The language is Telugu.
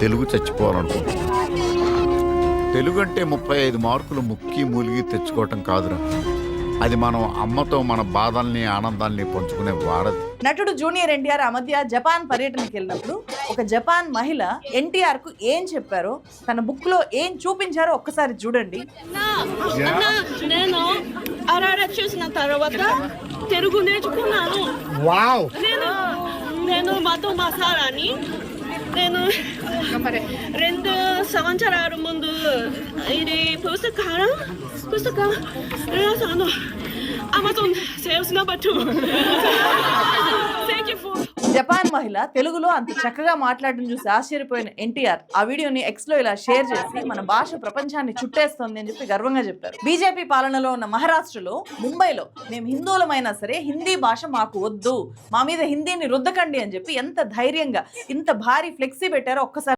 తెలుగు చచ్చిపోవాలనుకుంటున్నాను తెలుగు అంటే ముప్పై ఐదు మార్కులు ముక్కి మూలిగి తెచ్చుకోవటం కాదురా. అది మనం అమ్మతో మన బాధల్ని ఆనందాల్ని పంచుకునే వాడది. నటుడు జూనియర్ ఎన్టీఆర్ ఆ మధ్య జపాన్ పర్యటనకి వెళ్ళినప్పుడు ఒక జపాన్ మహిళ ఎన్టీఆర్కు ఏం చెప్పారో తన బుక్లో ఏం చూపించారో ఒక్కసారి చూడండి. అన్న నేను అరార చూసిన తర్వాత తెలుగు నేర్చుకున్నాను. వావ్. నేను నేను మధు మసాలాని నేను రెండు సంవత్సరాల ముందు ఇది పుస్తకాలు పుస్తకం Amazon sales number two Japan మహిళ తెలుగులో అంత చక్కగా మాట్లాడడం చూసి ఆశ్చర్యపోయిన ఎన్టీఆర్ ఆ వీడియోని ఎక్స్లో ఇలా షేర్ చేసి మన భాష ప్రపంచాన్ని చుట్టేస్తుంది అని చెప్పి గర్వంగా చెప్పారు. బీజేపీ పాలనలో ఉన్న మహారాష్ట్రలో ముంబైలో మేము హిందువులమైనా సరే హిందీ భాష మాకు వద్దు మా మీద హిందీని రుద్దకండి అని చెప్పి ఎంత ధైర్యంగా ఇంత భారీ ఫ్లెక్సీ పెట్టారో ఒక్కసారి